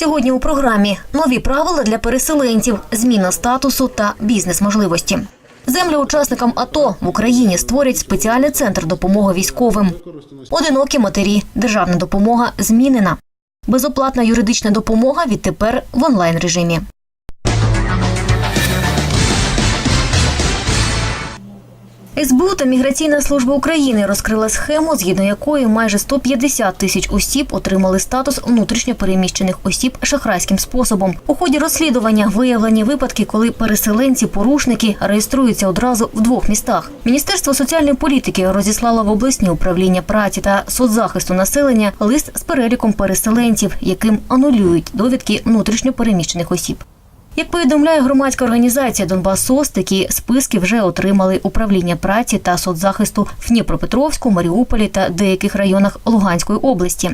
Сьогодні у програмі нові правила для переселенців, зміна статусу та бізнес-можливості. Землі учасникам АТО в Україні створять спеціальний центр допомоги військовим. Одинокі матері, державна допомога змінена. Безоплатна юридична допомога відтепер в онлайн режимі. СБУ та Міграційна служба України розкрила схему, згідно якої майже 150 тисяч осіб отримали статус внутрішньо переміщених осіб шахрайським способом. У ході розслідування виявлені випадки, коли переселенці-порушники реєструються одразу в двох містах. Міністерство соціальної політики розіслало в обласні управління праці та соцзахисту населення лист з переліком переселенців, яким анулюють довідки внутрішньо переміщених осіб. Як повідомляє громадська організація Донбас СОС, такі списки вже отримали управління праці та соцзахисту в Дніпропетровську, Маріуполі та деяких районах Луганської області.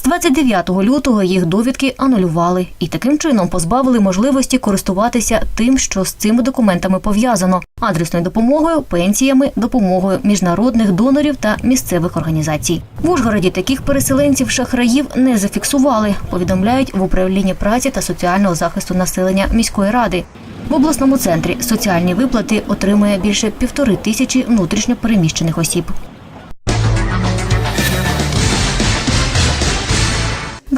З 29 лютого їх довідки анулювали і таким чином позбавили можливості користуватися тим, що з цими документами пов'язано адресною допомогою, пенсіями, допомогою міжнародних донорів та місцевих організацій. В Ужгороді таких переселенців шахраїв не зафіксували. Повідомляють в управлінні праці та соціального захисту населення міської ради. В обласному центрі соціальні виплати отримує більше півтори тисячі внутрішньо переміщених осіб.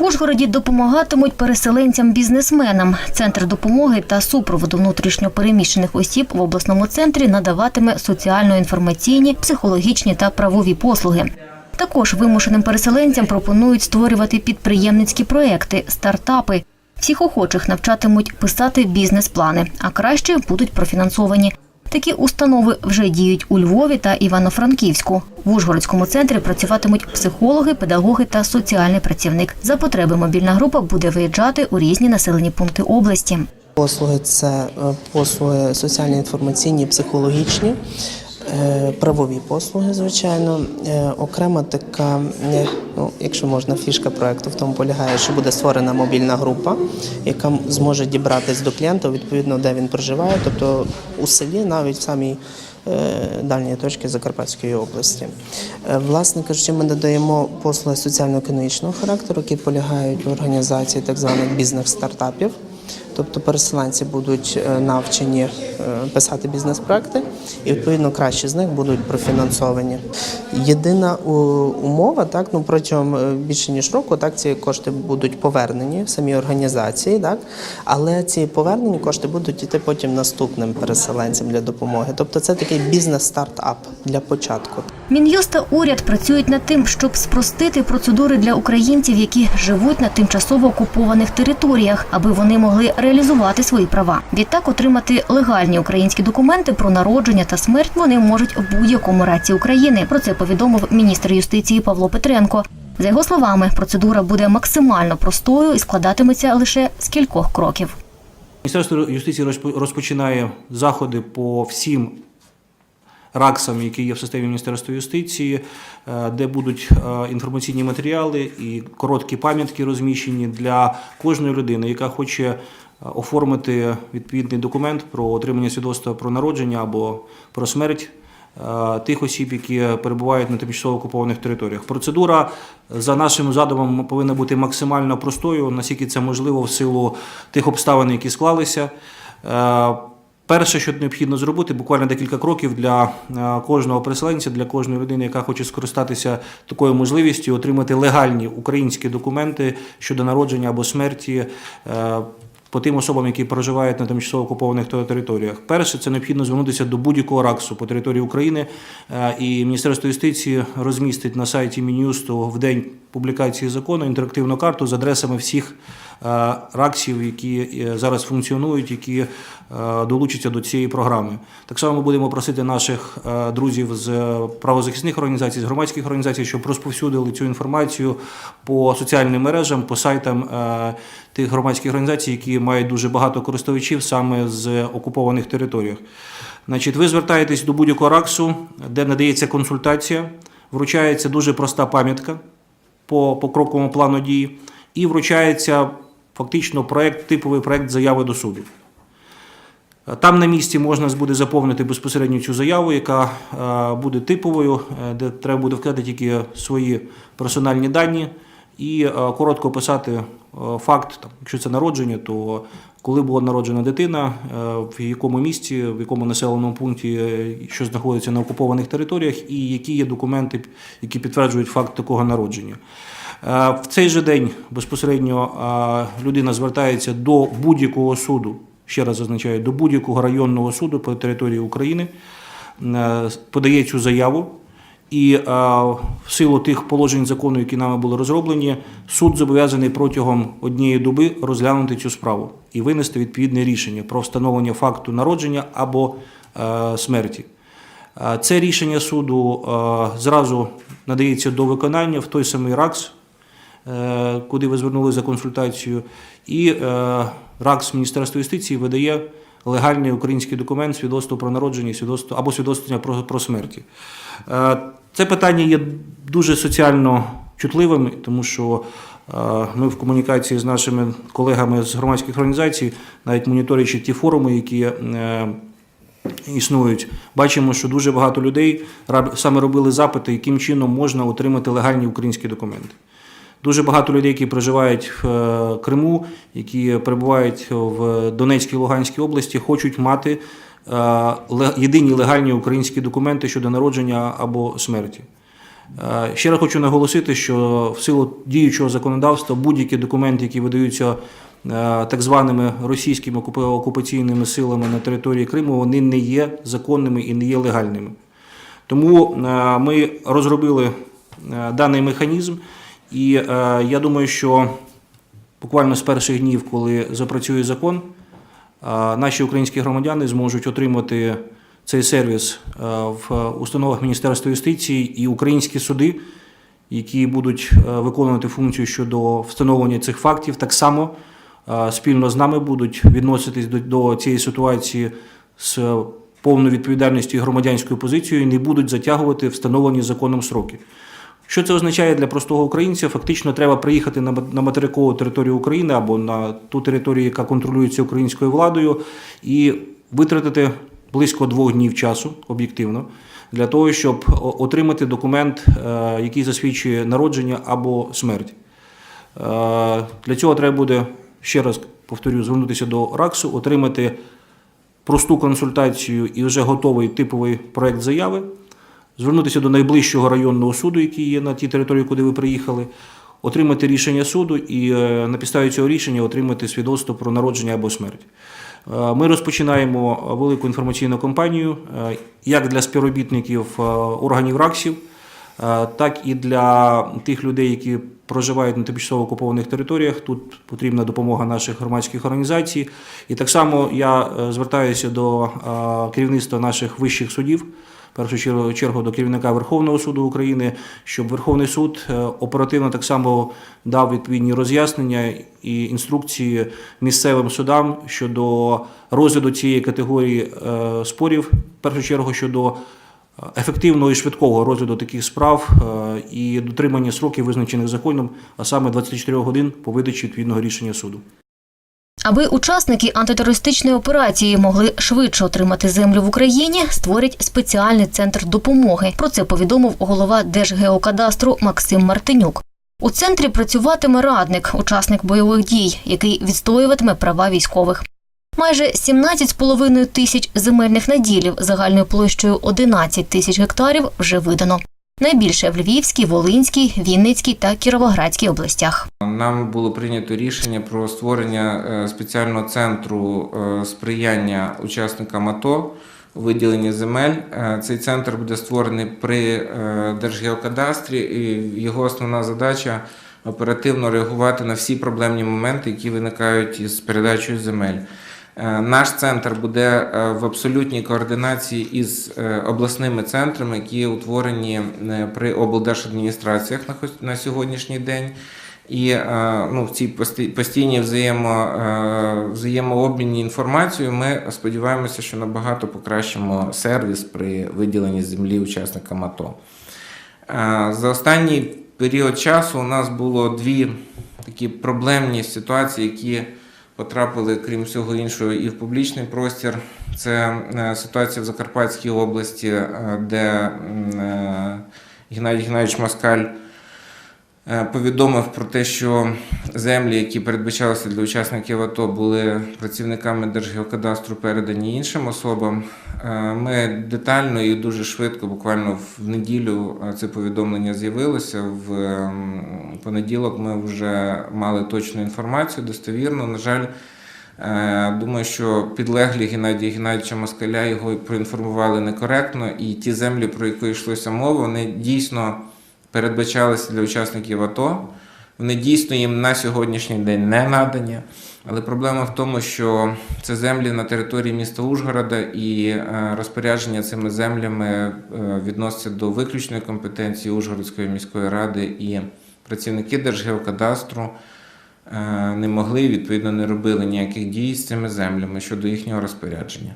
Ужгороді допомагатимуть переселенцям-бізнесменам. Центр допомоги та супроводу внутрішньопереміщених осіб в обласному центрі надаватиме соціально-інформаційні, психологічні та правові послуги. Також вимушеним переселенцям пропонують створювати підприємницькі проекти, стартапи. Всіх охочих навчатимуть писати бізнес-плани, а краще будуть профінансовані. Такі установи вже діють у Львові та Івано-Франківську. В Ужгородському центрі працюватимуть психологи, педагоги та соціальний працівник. За потреби мобільна група буде виїжджати у різні населені пункти області. Послуги це е, послуги соціальні, інформаційні, психологічні, правові послуги, звичайно. Е, Окрема така, е, ну, якщо можна, фішка проекту в тому полягає, що буде створена мобільна група, яка зможе дібратись до клієнта відповідно, де він проживає, тобто у селі, навіть в самій е, дальній точці Закарпатської області. Е, Власне кажучи, ми надаємо послуги соціально-економічного характеру, які полягають в організації так званих бізнес-стартапів. Тобто переселенці будуть е, навчені е, писати бізнес-проекти, і відповідно кращі з них будуть профінансовані. Єдина умова, так ну протягом е, більше ніж року, так ці кошти будуть повернені в самій організації, так але ці повернені кошти будуть йти потім наступним переселенцям для допомоги. Тобто це такий бізнес-стартап для початку. Мін'юст та уряд працюють над тим, щоб спростити процедури для українців, які живуть на тимчасово окупованих територіях, аби вони могли реалізувати свої права. Відтак отримати легальні українські документи про народження та смерть вони можуть в будь-якому раці України. Про це повідомив міністр юстиції Павло Петренко. За його словами, процедура буде максимально простою і складатиметься лише з кількох кроків. Міністерство юстиції розпо- розпочинає заходи по всім РАКСам, які є в системі Міністерства юстиції, е, де будуть е, інформаційні матеріали і короткі пам'ятки розміщені для кожної людини, яка хоче е, оформити відповідний документ про отримання свідоцтва про народження або про смерть тих осіб, які перебувають на тимчасово окупованих територіях. Процедура за нашим задумом повинна бути максимально простою, наскільки це можливо в силу тих обставин, які склалися. Перше, що необхідно зробити, буквально декілька кроків для е, кожного переселенця, для кожної людини, яка хоче скористатися такою можливістю, отримати легальні українські документи щодо народження або смерті. е, По тим особам, які проживають на тимчасово окупованих територіях, перше це необхідно звернутися до будь-якого РАКСу по території України, е, і Міністерство юстиції розмістить на сайті Мін'юсту в день публікації закону інтерактивну карту з адресами всіх РАКСів, які е, зараз функціонують, які е, долучаться до цієї програми. Так само ми будемо просити наших е, друзів з правозахисних організацій, з громадських організацій, щоб розповсюдили цю інформацію по соціальним мережам, по сайтам е, тих громадських організацій, які мають дуже багато користувачів саме з окупованих територіях. Значить, ви звертаєтесь до будь-якого РАКСу, де надається консультація, вручається дуже проста пам'ятка по покроковому плану дії, і вручається фактично проект, типовий проект заяви до суду. Там на місці можна буде заповнити безпосередньо цю заяву, яка е, буде типовою, е, де треба буде вказати тільки свої персональні дані, і е, коротко описати факт, якщо це народження, то коли була народжена дитина, в якому місті, в якому населеному пункті, що знаходиться на окупованих територіях, і які є документи, які підтверджують факт такого народження. Е, В цей же день безпосередньо е, людина звертається до будь-якого суду, ще раз зазначаю, до будь-якого районного суду по території України, е, подає цю заяву. І в силу тих положень закону, які нами були розроблені, суд зобов'язаний протягом однієї доби розглянути цю справу і винести відповідне рішення про встановлення факту народження або смерті. Це рішення суду зразу надається до виконання в той самий РАКС, куди ви звернули за консультацією, і е, РАКС Міністерства юстиції видає легальний український документ свідоцтво про народження свідоцтво, або свідоцтво про, про смерті. Е, Це питання є дуже соціально чутливим, тому що е, ми в комунікації з нашими колегами з громадських організацій, навіть моніторячи ті форуми, які е, існують, бачимо, що дуже багато людей саме робили запити, яким чином можна отримати легальні українські документи. Дуже багато людей, які проживають в е, Криму, які перебувають в Донецькій Луганській області, хочуть мати е, єдині легальні українські документи щодо народження або смерті. Е, Ще раз хочу наголосити, що в силу діючого законодавства будь-які документи, які видаються так званими російськими окупаційними силами на території Криму, вони не є законними і не є легальними. Тому ми розробили даний механізм, і е, я думаю, що буквально з перших днів, коли запрацює закон, е, наші українські громадяни зможуть отримати цей сервіс е, в установах Міністерства юстиції і українські суди, які будуть е, виконувати функцію щодо встановлення цих фактів, так само е, спільно з нами будуть відноситись до, до цієї ситуації з повною відповідальністю і громадянською позицією і не будуть затягувати встановлені законом сроки. Що це означає для простого українця? Фактично треба приїхати на материкову територію України або на ту територію, яка контролюється українською владою, і витратити близько двох днів часу об'єктивно для того, щоб отримати документ, е, який засвідчує народження або смерть. Е, Для цього треба буде ще раз повторю, звернутися до РАКСу, отримати просту консультацію і вже готовий типовий проект заяви, звернутися до найближчого районного суду, який є на тій території, куди ви приїхали, отримати рішення суду і е, на підставі цього рішення отримати свідоцтво про народження або смерть. Е, Ми розпочинаємо велику інформаційну кампанію е, як для співробітників е, органів РАКСів, е, так і для тих людей, які проживають на тимчасово окупованих територіях. Тут потрібна допомога наших громадських організацій. І так само я е, звертаюся до е, керівництва наших вищих судів. Першу чергу- чергу до керівника Верховного суду України, щоб Верховний суд е, оперативно так само дав відповідні роз'яснення і інструкції місцевим судам щодо розгляду цієї категорії е, спорів, в першу чергу щодо е, ефективного і швидкого розгляду таких справ і дотримання сроків, визначених законом, а саме 24 годин по видачі відповідного рішення суду. Аби учасники антитерористичної операції могли швидше отримати землю в Україні, створять спеціальний центр допомоги. Про це повідомив голова Держгеокадастру Максим Мартинюк. У центрі працюватиме радник, учасник бойових дій, який відстоюватиме права військових. Майже 17,5 тисяч земельних наділів загальною площею 11 тисяч гектарів вже видано. Найбільше в Львівській, Волинській, Вінницькій та Кіровоградській областях. Нам було прийнято рішення про створення е, спеціального центру е, сприяння учасникам АТО у виділенні земель. Е, Цей центр буде створений при Держгеокадастрі, і його основна задача оперативно реагувати на всі проблемні моменти, які виникають із передачею земель. Е, Наш центр буде е, в абсолютній координації із е, обласними центрами, які утворені при облдержадміністраціях на сьогоднішній день. І ну, в цій постійній взаємо, взаємообміні інформацією ми сподіваємося, що набагато покращимо сервіс при виділенні землі учасникам АТО. За останній період часу у нас було дві такі проблемні ситуації, які потрапили, крім всього іншого, і в публічний простір. Це е, ситуація в Закарпатській області, е, де е, Геннадій Геннадійович Москаль е, повідомив про те, що землі, які передбачалися для учасників АТО, були працівниками Держгеокадастру передані іншим особам. Е, Ми детально і дуже швидко, буквально в неділю, е, це повідомлення з'явилося. В ем, понеділок ми вже мали точну інформацію, достовірну. На жаль, Е, Думаю, що підлеглі Геннадія Геннадійовича Москаля його проінформували некоректно, і ті землі, про які йшлося мова, вони дійсно передбачалися для учасників АТО. Вони дійсно їм на сьогоднішній день не надані. Але проблема в тому, що це землі на території міста Ужгорода, і е, розпорядження цими землями е, відносяться до виключної компетенції Ужгородської міської ради і працівники Держгеокадастру е, не могли, відповідно, не робили ніяких дій з цими землями щодо їхнього розпорядження.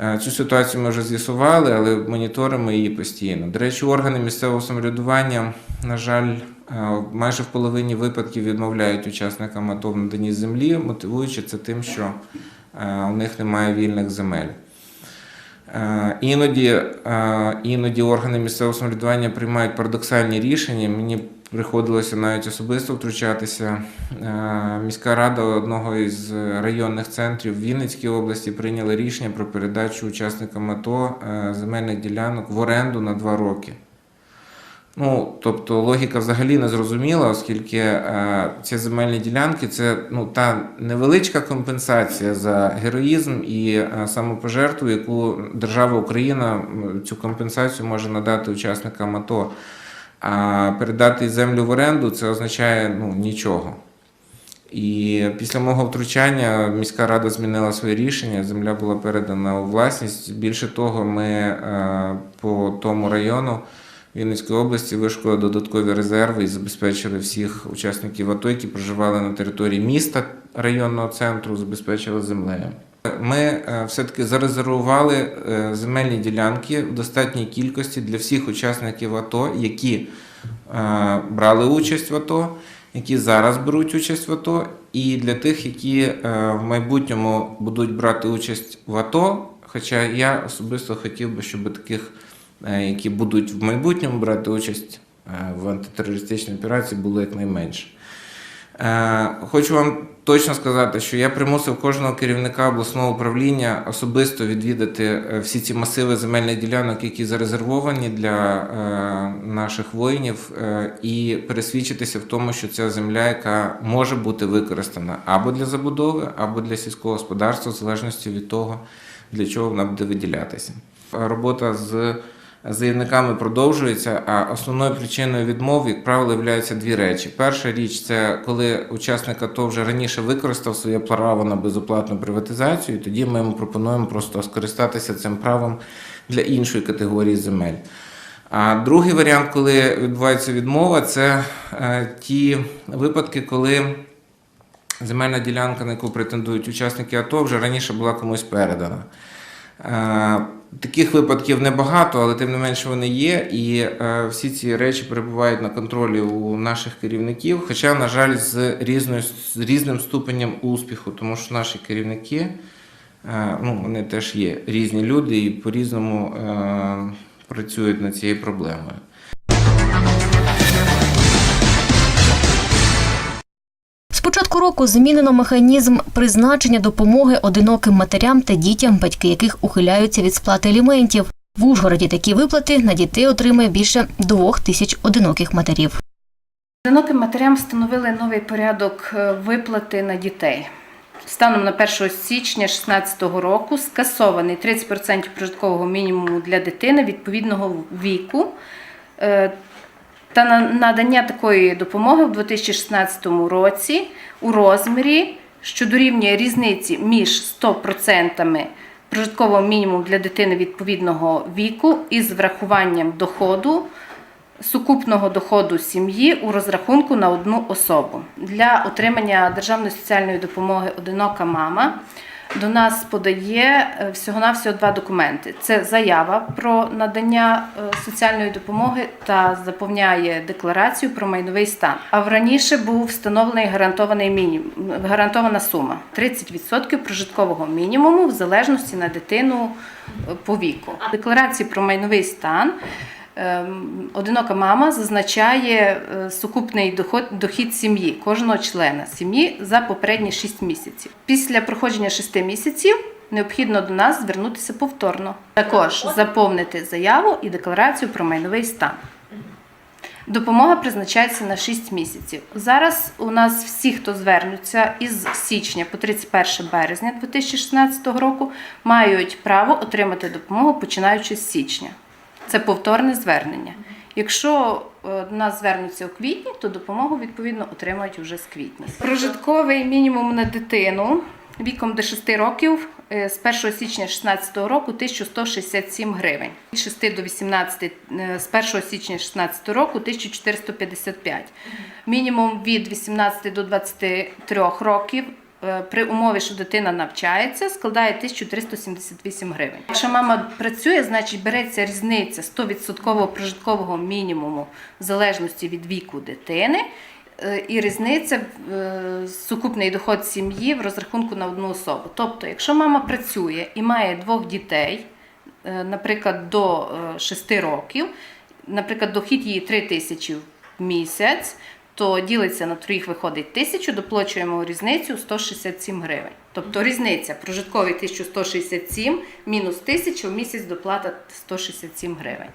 Е, Цю ситуацію ми вже з'ясували, але моніторимо її постійно. До речі, органи місцевого самоврядування, на жаль, е, майже в половині випадків відмовляють учасникам АТО в наданні землі, мотивуючи це тим, що е, у них немає вільних земель. Іноді, іноді органи місцевого самоврядування приймають парадоксальні рішення. Мені приходилося навіть особисто втручатися. Е, Міська рада одного із районних центрів в Вінницькій області прийняла рішення про передачу учасникам АТО е, земельних ділянок в оренду на два роки. Ну, тобто логіка взагалі не зрозуміла, оскільки е, ці земельні ділянки це ну, та невеличка компенсація за героїзм і е, самопожертву, яку держава Україна цю компенсацію може надати учасникам АТО. А передати землю в оренду це означає ну, нічого. І після мого втручання міська рада змінила своє рішення. Земля була передана у власність. Більше того, ми е, по тому району Вінницької області вишукали додаткові резерви і забезпечили всіх учасників АТО, які проживали на території міста районного центру, забезпечили землею. Ми е, все-таки зарезервували е, земельні ділянки в достатній кількості для всіх учасників АТО, які е, брали участь в АТО, які зараз беруть участь в АТО, і для тих, які в майбутньому будуть брати участь в АТО. Хоча я особисто хотів би, щоб таких, які будуть в майбутньому брати участь в антитерористичній операції, було якнайменше. Е, Хочу вам точно сказати, що я примусив кожного керівника обласного управління особисто відвідати е, всі ці масиви земельних ділянок, які зарезервовані для е, наших воїнів, і пересвідчитися в тому, що ця земля, яка може бути використана або для забудови, або для сільського господарства, в залежності від того, для чого вона буде виділятися. Робота з заявниками продовжується, а основною причиною відмов, як правило, являються дві речі. Перша річ це коли учасник АТО вже раніше використав своє право на безоплатну приватизацію, тоді ми йому пропонуємо просто скористатися цим правом для іншої категорії земель. А другий варіант, коли відбувається відмова, це е, ті випадки, коли земельна ділянка, на яку претендують учасники АТО, вже раніше була комусь передана. Е, Таких випадків небагато, але тим не менше вони є. І е, всі ці речі перебувають на контролі у наших керівників. Хоча, на жаль, з, різною, з різним ступенем успіху, тому що наші керівники е, ну, вони теж є різні люди і по-різному працюють над цією проблемою. Початку року змінено механізм призначення допомоги одиноким матерям та дітям, батьки яких ухиляються від сплати аліментів. В Ужгороді такі виплати на дітей отримує більше двох тисяч одиноких матерів. Одиноким матерям встановили новий порядок е, виплати на дітей. Станом на 1 січня 2016 року скасований 30% прожиткового мінімуму для дитини відповідного віку е, та на надання такої допомоги в 2016 році у розмірі, що дорівнює різниці між 100% прожиткового мінімуму для дитини відповідного віку із врахуванням доходу сукупного доходу сім'ї у розрахунку на одну особу. Для отримання державної соціальної допомоги одинока мама до нас подає е, всього-навсього два документи: це заява про надання е, соціальної допомоги та заповняє декларацію про майновий стан. А в раніше був встановлений гарантований мінімум, гарантована сума 30% прожиткового мінімуму в залежності на дитину е, по віку. Декларації про майновий стан Одинока мама зазначає е, сукупний доход, дохід сім'ї кожного члена сім'ї за попередні 6 місяців. Після проходження 6 місяців необхідно до нас звернутися повторно. Також заповнити заяву і декларацію про майновий стан. Допомога призначається на 6 місяців. Зараз у нас всі, хто звернуться із січня по 31 березня 2016 року, мають право отримати допомогу починаючи з січня. Це повторне звернення. Якщо е, до нас звернуться у квітні, то допомогу відповідно отримають вже з квітня. Прожитковий мінімум на дитину віком до 6 років е, з 1 січня 2016 року 1167 гривень. Від 6 до 18 е, з 1 січня 2016 року 1455. Мінімум від 18 до 23 років е, при умові, що дитина навчається, складає 1378 гривень. Якщо мама працює, значить береться різниця 100% прожиткового мінімуму в залежності від віку дитини. е, І різниця е, сукупний доход сім'ї в розрахунку на одну особу. Тобто, якщо мама працює і має двох дітей, е, наприклад, до 6 років, наприклад, дохід її 3 тисячі в місяць, то ділиться на троїх виходить тисячу, доплачуємо різницю 167 гривень. Тобто різниця прожитковий 1167 мінус 1000 в місяць доплата 167 гривень.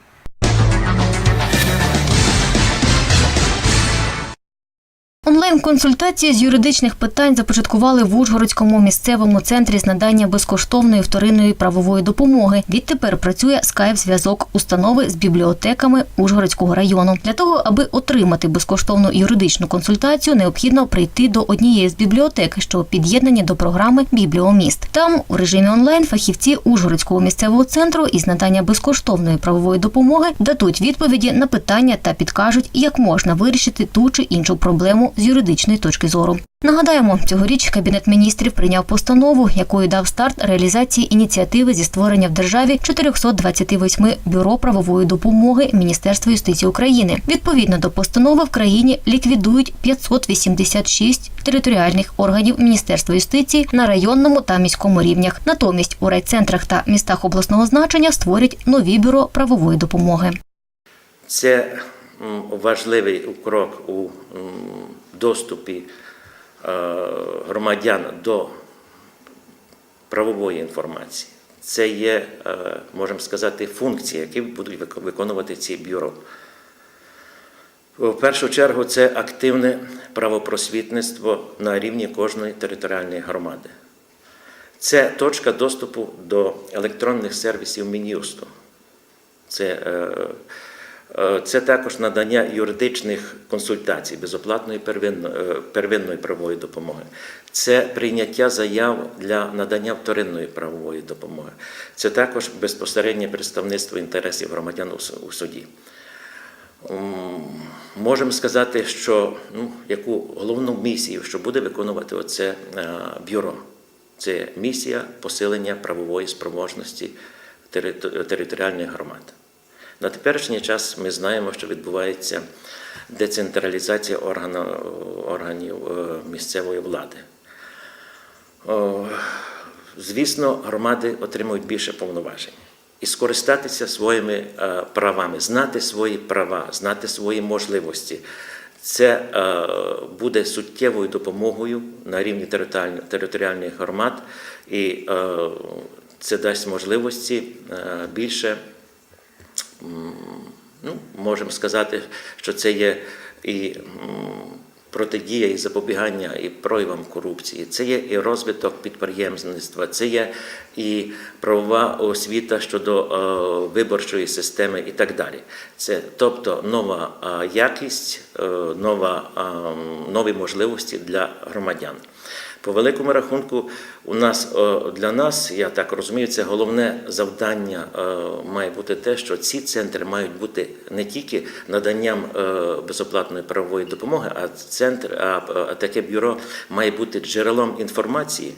Онлайн-консультації з юридичних питань започаткували в Ужгородському місцевому центрі з надання безкоштовної вторинної правової допомоги. Відтепер працює скайп-зв'язок установи з бібліотеками Ужгородського району. Для того, аби отримати безкоштовну юридичну консультацію, необхідно прийти до однієї з бібліотек, що під'єднані до програми Бібліоміст. Там у режимі онлайн фахівці Ужгородського місцевого центру із надання безкоштовної правової допомоги дадуть відповіді на питання та підкажуть, як можна вирішити ту чи іншу проблему з юридичної точки зору. Нагадаємо, цьогоріч кабінет міністрів прийняв постанову, якою дав старт реалізації ініціативи зі створення в державі 428 бюро правової допомоги Міністерства юстиції України. Відповідно до постанови в країні ліквідують 586 територіальних органів Міністерства юстиції на районному та міському рівнях. Натомість у райцентрах та містах обласного значення створять нові бюро правової допомоги. Це важливий крок у доступі е, громадян до правової інформації. Це є, е, можемо сказати, функції, які будуть виконувати ці бюро. В першу чергу це активне правопросвітництво на рівні кожної територіальної громади. Це точка доступу до електронних сервісів Мін'юсту. Це, е, це також надання юридичних консультацій, безоплатної первинної, е, первинної правової допомоги. Це прийняття заяв для надання вторинної правової допомоги. Це також безпосереднє представництво інтересів громадян у суді. Можемо сказати, що ну, яку головну місію, що буде виконувати оце е, бюро. Це місія посилення правової спроможності територіальних громад. На теперішній час ми знаємо, що відбувається децентралізація органу- органів е, місцевої влади. Звісно, громади отримують більше повноважень. І скористатися своїми е, правами, знати свої права, знати свої можливості. Це е, буде суттєвою допомогою на рівні територіальних, громад, і це дасть можливості більше ну, можемо сказати, що це є і протидія і запобігання і проявам корупції, це є і розвиток підприємництва, це є і правова освіта щодо е, виборчої системи і так далі. Це тобто нова е, якість, е, нова, нові можливості для громадян. По великому рахунку, у нас е, для нас, я так розумію, це головне завдання е, має бути те, що ці центри мають бути не тільки наданням е, безоплатної правової допомоги, а центр, а а таке бюро має бути джерелом інформації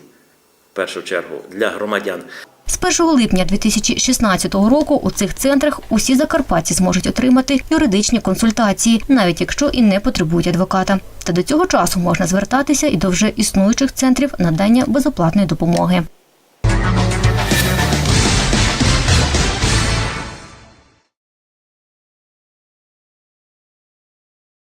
в першу чергу для громадян. З 1 липня 2016 року у цих центрах усі закарпатці зможуть отримати юридичні консультації, навіть якщо і не потребують адвоката. Та до цього часу можна звертатися і до вже існуючих центрів надання безоплатної допомоги.